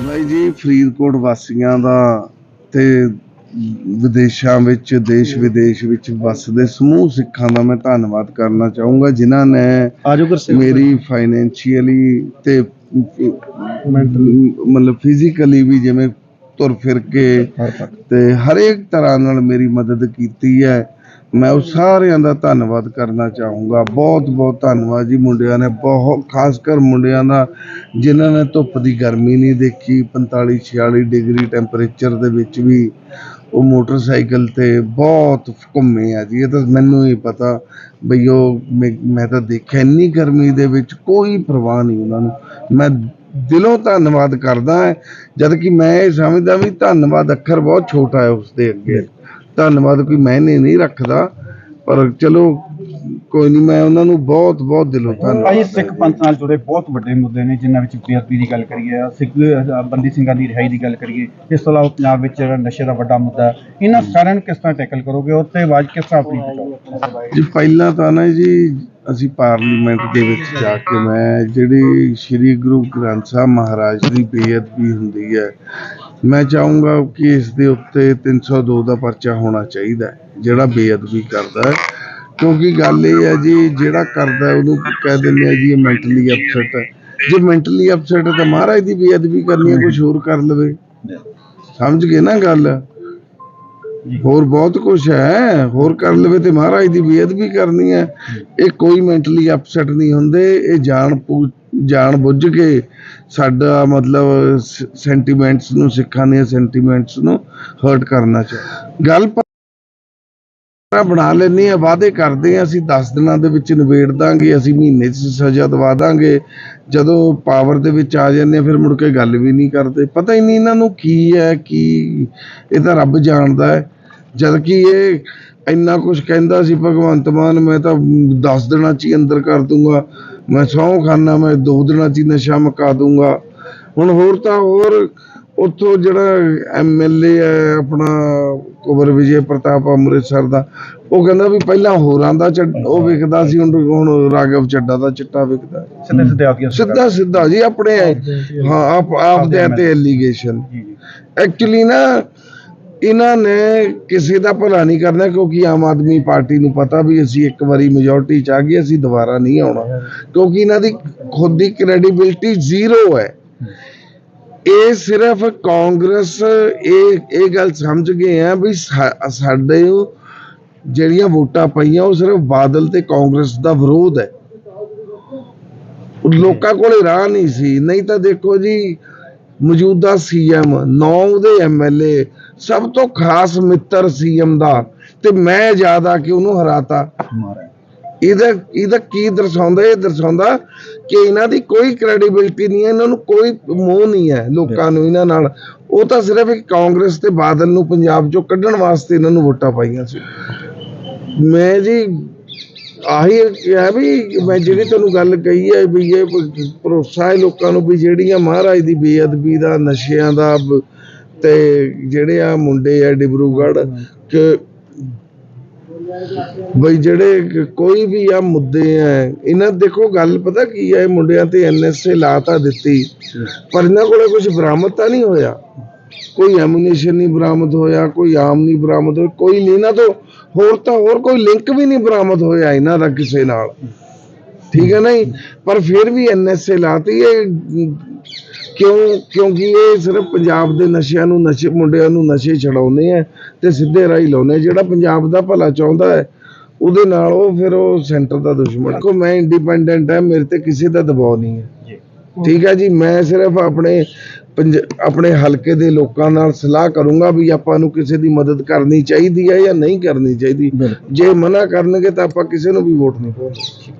ਬਾਈ ਜੀ ਫਰੀਦਕੋਟ ਵਾਸੀਆਂ ਦਾ ਤੇ ਵਿਦੇਸ਼ਾਂ ਵਿੱਚ ਦੇਸ਼ ਵਿਦੇਸ਼ ਵਿੱਚ ਵਸਦੇ ਸਮੂਹ ਸਿੱਖਾਂ ਦਾ ਮੈਂ ਧੰਨਵਾਦ ਕਰਨਾ ਚਾਹੂੰਗਾ ਜਿਨ੍ਹਾਂ ਨੇ ਮੇਰੀ ਫਾਈਨੈਂਸ਼ੀਅਲੀ ਤੇ ਮਤਲਬ ਫਿਜ਼ੀਕਲੀ ਵੀ ਜਿਵੇਂ ਤੁਰ ਫਿਰ ਕੇ ਤੇ ਹਰੇਕ ਤਰ੍ਹਾਂ ਨਾਲ ਮੇਰੀ ਮਦਦ ਕੀਤੀ ਹੈ। ਮੈਂ ਉਹ ਸਾਰਿਆਂ ਦਾ ਧੰਨਵਾਦ ਕਰਨਾ ਚਾਹੂੰਗਾ। ਬਹੁਤ ਬਹੁਤ ਧੰਨਵਾਦ ਜੀ ਮੁੰਡਿਆਂ ਨੇ। ਬਹੁਤ, ਖਾਸ ਕਰ ਮੁੰਡਿਆਂ ਦਾ, ਜਿਨ੍ਹਾਂ ਨੇ ਧੁੱਪ ਦੀ ਗਰਮੀ ਨਹੀਂ ਦੇਖੀ 45 46 ਡਿਗਰੀ ਟੈਂਪਰੇਚਰ ਦੇ ਵਿੱਚ ਵੀ ਉਹ ਮੋਟਰਸਾਈਕਲ ਤੇ ਬਹੁਤ ਘੁੰਮੇ ਆ ਜੀ। ਇਹ ਤਾਂ ਮੈਨੂੰ ਹੀ ਪਤਾ ਬਈ ਉਹ ਮੈਂ ਮੈਂ ਤਾਂ ਦੇਖਿਆ ਇੰਨੀ ਗਰਮੀ ਦੇ ਵਿੱਚ ਕੋਈ ਪਰਵਾਹ ਨਹੀਂ ਉਹਨਾਂ ਨੂੰ। ਮੈਂ ਦਿਲੋਂ ਧੰਨਵਾਦ ਕਰਦਾ ਹਾਂ ਜਦ ਕਿ ਮੈਂ ਇਹ ਸਮਝਦਾ ਵੀ ਧੰਨਵਾਦ ਅੱਖਰ ਬਹੁਤ ਛੋਟਾ ਹੈ ਉਸ ਦੇ ਅੱਗੇ। ਧੰਨਵਾਦ ਕੋਈ ਮਾਇਨੇ ਨਹੀਂ ਰੱਖਦਾ ਪਰ ਚਲੋ ਕੋਈ ਨਹੀਂ ਮੈਂ ਉਹਨਾਂ ਨੂੰ ਬਹੁਤ ਬਹੁਤ ਦਿਲੋਂ ਧੰਨਵਾਦ ਭਾਈ ਸਿੱਖ ਪੰਥ ਨਾਲ ਜੁੜੇ ਬਹੁਤ ਵੱਡੇ ਮੁੱਦੇ ਨੇ ਜਿਨ੍ਹਾਂ ਵਿੱਚ ਬੇਅਦਬੀ ਦੀ ਗੱਲ ਕਰੀਏ ਸਿੱਖ ਅਹ, ਬੰਦੀ ਸਿੰਘਾਂ ਦੀ ਰਿਹਾਈ ਦੀ ਗੱਲ ਕਰੀਏ ਇਸ ਤੋਂ ਇਲਾਵਾ ਪੰਜਾਬ ਵਿੱਚ ਜਿਹੜਾ ਨਸ਼ੇ ਦਾ ਵੱਡਾ ਮੁੱਦਾ ਹੈ ਇਹਨਾਂ ਸਾਰਿਆਂ ਨੂੰ ਕਿਸ ਤਰ੍ਹਾਂ ਟੈਕਲ ਕਰੋਗੇ ਉਹ ਤੇ ਆਵਾਜ਼ ਕਿਸ ਤਰ੍ਹਾਂ ਆਪਣੀ ਪਹੁੰਚਾਓਗੇ ਜੀ ਪਹਿਲਾਂ ਤਾਂ ਨਾ ਜੀ ਅਸੀਂ ਪਾਰਲੀਮੈਂਟ ਦੇ ਵਿੱਚ ਜਾ ਕੇ ਮੈਂ ਜਿਹੜੀ ਸ੍ਰੀ ਗੁਰੂ ਗ੍ਰੰਥ ਸਾਹਿਬ ਮਹਾਰਾਜ ਦੀ ਬੇਅਦਬੀ ਹੁੰਦੀ ਹੈ ਮੈਂ ਚਾਹੂੰਗਾ ਕਿ ਇਸ ਦੇ ਉੱਤੇ 302 ਦਾ ਪਰਚਾ ਹੋਣਾ ਚਾਹੀਦਾ ਹੈ, ਜਿਹੜਾ ਬੇਅਦਬੀ ਕਰਦਾ ਹੈ। ਕਿਉਂਕਿ ਗੱਲ ਇਹ ਹੈ ਜੀ, ਜਿਹੜਾ ਕਰਦਾ ਹੈ, ਉਹਨੂੰ ਕਹਿ ਦਿੰਦੇ ਆ ਜੀ, ਇਹ ਮੈਂਟਲੀ ਅਪਸੈਟ ਹੈ। ਜੇ ਮੈਂਟਲੀ ਅਪਸੈਟ ਹੈ ਤਾਂ ਮਹਾਰਾਜ ਦੀ ਬੇਅਦਬੀ ਕਰਨੀ ਹੈ ਕੁਝ ਹੋਰ ਕਰ ਲਵੇ। ਸਮਝ ਗਏ ਨਾ ਗੱਲ? ਹੋਰ ਬਹੁਤ ਕੁਝ ਹੈ, ਹੋਰ ਕਰ ਲਵੇ ਤੇ ਮਹਾਰਾਜ ਦੀ ਬੇਅਦਬੀ ਕਰਨੀ ਹੈ। ਇਹ ਕੋਈ ਮੈਂਟਲੀ ਅਪਸੈਟ ਨਹੀਂ ਹੁੰਦੇ, ਇਹ ਜਾਣ ਪੂ- ਜਾਣ ਬੁੱਝ ਕੇ ਸਾਡਾ ਮਤਲਬ ਸੈਂਟੀਮੈਂਟਸ ਨੂੰ, ਸਿੱਖਾਂ ਦੀਆਂ ਸੈਂਟੀਮੈਂਟਸ ਨੂੰ ਹਰਟ ਕਰਨਾ ਚਾਹੀਦਾ। ਗੱਲ ਬਣਾ ਲੈਂਦੇ ਆ ਵਾਅਦੇ ਕਰਦੇ ਆ ਅਸੀਂ 10 ਦਿਨਾਂ ਦੇ ਵਿੱਚ ਨਿਬੇੜ ਦਾਂਗੇ, ਅਸੀਂ ਮਹੀਨੇ 'ਚ ਸਜ਼ਾ ਦਵਾ ਦਾਂਗੇ। ਜਦੋਂ ਪਾਵਰ ਦੇ ਵਿੱਚ ਆ ਜਾਂਦੇ ਆ ਫਿਰ ਮੁੜ ਕੇ ਗੱਲ ਵੀ ਨਹੀਂ ਕਰਦੇ। ਪਤਾ ਹੀ ਨਹੀਂ ਇਹਨਾਂ ਨੂੰ ਕੀ ਹੈ, ਕੀ ਇਹ ਤਾਂ ਰੱਬ ਜਾਣਦਾ ਹੈ। ਜਦ ਕਿ ਇਹ ਇੰਨਾ ਕੁਝ ਕਹਿੰਦਾ ਸੀ ਭਗਵੰਤ ਮਾਨ ਮੈਂ ਤਾਂ 10 ਦਿਨਾਂ 'ਚ ਹੀ ਅੰਦਰ ਕਰ ਦੂੰਗਾ। ਮੈਂ ਸਹੁੰ ਖਾਨਾ ਮੈਂ 2 ਦਿਨਾਂ 'ਚ ਹੀ ਨਸ਼ਾ ਮੁਕਾ ਦੂੰਗਾ। ਹੁਣ ਹੋਰ ਤਾਂ ਹੋਰ ਉੱਥੋਂ ਜਿਹੜਾ ਐਮਐਲਏ ਹੈ ਆਪਣਾ ਕੁਬਰ ਵਿਜੇ ਪ੍ਰਤਾਪ ਅੰਮ੍ਰਿਤਸਰ ਦਾ ਉਹ ਕਹਿੰਦਾ ਵੀ ਪਹਿਲਾਂ ਹੋਰਾਂ ਦਾ ਉਹ ਵਿਕਦਾ ਸੀ ਹੁਣ ਹੁਣ ਰਾਘਵ ਚੱਡਾ ਦਾ ਚਿੱਟਾ ਵਿਕਦਾ ਸਿੱਧੇ ਸਿੱਧੇ ਆਪਦੀਆਂ ਸਿੱਧਾ ਸਿੱਧਾ ਜੀ ਆਪਣੇ ਹਾਂ ਆਪ ਆਪ ਦੇ ਤੇ ਐਲੀਗੇਸ਼ਨ ਐਕਚੁਅਲੀ ਨਾ ਇਹਨਾਂ ਨੇ ਕਿਸੇ ਦਾ ਭਲਾ ਨਹੀਂ ਕਰਨਾ ਕਿਉਂਕਿ ਆਮ ਆਦਮੀ ਪਾਰਟੀ ਨੂੰ ਪਤਾ ਵੀ ਅਸੀਂ ਇੱਕ ਵਾਰੀ ਮੈਜੋਰਟੀ ਚ ਆ ਗਏ, ਅਸੀਂ ਦੁਬਾਰਾ ਨਹੀਂ ਆਉਣਾ। ਕਿਉਂਕਿ ਇਹਨਾਂ ਦੀ ਖੁਦ ਦੀ ਕ੍ਰੈਡੀਬਿਲਟੀ ਜ਼ੀਰੋ ਹੈ। ਇਹ ਸਿਰਫ ਕਾਂਗਰਸ, ਇਹ ਇਹ ਗੱਲ ਸਮਝ ਗਏ ਆ ਵੀ ਸਾਡੇ ਜਿਹੜੀਆਂ ਵੋਟਾਂ ਪਈਆਂ, ਉਹ ਸਿਰਫ ਬਾਦਲ ਤੇ ਕਾਂਗਰਸ ਦਾ ਵਿਰੋਧ ਹੈ। ਲੋਕਾਂ ਕੋਲੇ ਰਾਹ ਨਹੀਂ ਸੀ। ਨਹੀਂ ਤਾਂ ਦੇਖੋ ਜੀ ਮੌਜੂਦਾ ਸੀਐਮ ਨੌ ਦੇ ਐਮਐਲਏ ਸਭ ਤੋਂ ਖਾਸ ਮਿੱਤਰ ਸੀਐਮ ਦਾ। ਤੇ ਮੈਂ ਜ਼ਿਆਦਾ ਕਿ ਉਹਨੂੰ ਹਰਾਤਾ। ਇਹਦਾ ਇਹਦਾ ਕੀ ਦਰਸਾਉਂਦਾ? ਇਹ ਦਰਸਾਉਂਦਾ ਕਿ ਇਹਨਾਂ ਦੀ ਕੋਈ ਕ੍ਰੈਡੀਬਿਲਟੀ ਨਹੀਂ ਹੈ ਇਹਨਾਂ ਨੂੰ ਕੋਈ ਮੋਹ ਨਹੀਂ ਹੈ ਲੋਕਾਂ ਨੂੰ ਇਹਨਾਂ ਨਾਲ। ਉਹ ਤਾਂ ਸਿਰਫ ਇੱਕ ਕਾਂਗਰਸ ਤੇ ਬਾਦਲ ਨੂੰ ਪੰਜਾਬ ਚੋਂ ਕੱਢਣ ਵਾਸਤੇ ਇਹਨਾਂ ਨੂੰ ਵੋਟਾਂ ਪਾਈਆਂ ਸੀ। ਮੈਂ ਜੀ ਆਹੀ ਕਿਹਾ ਵੀ ਮੈਂ ਜਿਹੜੀ ਤੁਹਾਨੂੰ ਗੱਲ ਕਹੀ ਹੈ ਵੀ ਇਹ ਭਰੋਸਾ ਹੈ ਲੋਕਾਂ ਨੂੰ ਵੀ ਜਿਹੜੀਆਂ ਮਹਾਰਾਜ ਦੀ ਬੇਅਦਬੀ ਦਾ, ਨਸ਼ਿਆਂ ਦਾ ਤੇ ਜਿਹੜੇ ਆ ਮੁੰਡੇ ਆ ਡਿਬਰੂਗੜ੍ਹ ਕਿ ਬਈ ਜਿਹੜੇ ਕੋਈ ਵੀ ਆ ਮੁੱਦੇ ਆ, ਇਹਨਾਂ ਦੇਖੋ ਗੱਲ ਪਤਾ ਕੀ ਹੈ, ਇਹ ਮੁੰਡਿਆਂ ਤੇ ਐਨਐਸਏ ਲਾਤਾ ਦਿੱਤੀ, ਪਰ ਇਹਨਾਂ ਕੋਲੇ ਕੁਝ ਬਰਾਮਦ ਤਾਂ ਨਹੀਂ ਹੋਇਆ। ਕੋਈ ਐਮੂਨੇਸ਼ਨ ਨਹੀਂ ਬਰਾਮਦ ਹੋਇਆ, ਕੋਈ ਆਮ ਨਹੀਂ ਬਰਾਮਦ ਹੋਇਆ, ਕੋਈ ਨਹੀਂ। ਇਹਨਾਂ ਤੋਂ ਹੋਰ ਤਾਂ ਹੋਰ ਕੋਈ ਲਿੰਕ ਵੀ ਨਹੀਂ ਬਰਾਮਦ ਹੋਇਆ ਇਹਨਾਂ ਦਾ ਕਿਸੇ ਨਾਲ। ਠੀਕ ਹੈ ਨਹੀਂ? ਪਰ ਫਿਰ ਵੀ ਐਨਐਸਏ ਲਾਤੀ ਇਹ, ਕਿਉਂ, ਕਿਉਂਕਿ ਇਹ ਸਿਰਫ ਪੰਜਾਬ ਦੇ ਨਸ਼ਿਆਂ ਨੂੰ, ਨਸ਼ੇ ਮੁੰਡਿਆਂ ਨੂੰ ਨਸ਼ੇ ਛਡਾਉਂਦੇ ਆ ਤੇ ਸਿੱਧੇ ਰਾਹ ਲਾਉਂਦੇ ਆ। ਜਿਹੜਾ ਪੰਜਾਬ ਦਾ ਭਲਾ ਚਾਹੁੰਦਾ ਹੈ, ਉਹਦੇ ਨਾਲ ਉਹ ਫਿਰ ਉਹ ਸੈਂਟਰ ਦਾ ਦੁਸ਼ਮਣ। ਕੋ ਮੈਂ ਇੰਡੀਪੈਂਡੈਂਟ ਹੈ, ਮੇਰੇ ਤੇ ਕਿਸੇ ਦਾ ਦਬਾਅ ਨਹੀਂ ਹੈ। ਠੀਕ ਹੈ ਜੀ ਮੈਂ ਸਿਰਫ ਆਪਣੇ ਆਪਣੇ ਹਲਕੇ ਦੇ ਲੋਕਾਂ ਨਾਲ ਸਲਾਹ ਕਰੂੰਗਾ ਵੀ ਆਪਾਂ ਨੂੰ ਕਿਸੇ ਦੀ ਮਦਦ ਕਰਨੀ ਚਾਹੀਦੀ ਹੈ ਜਾਂ ਨਹੀਂ ਕਰਨੀ ਚਾਹੀਦੀ। ਜੇ ਮਨਾ ਕਰਨਗੇ ਤਾਂ ਆਪਾਂ ਕਿਸੇ ਨੂੰ ਵੀ ਵੋਟ ਨਹੀਂ ਪਾਉਂਦੇ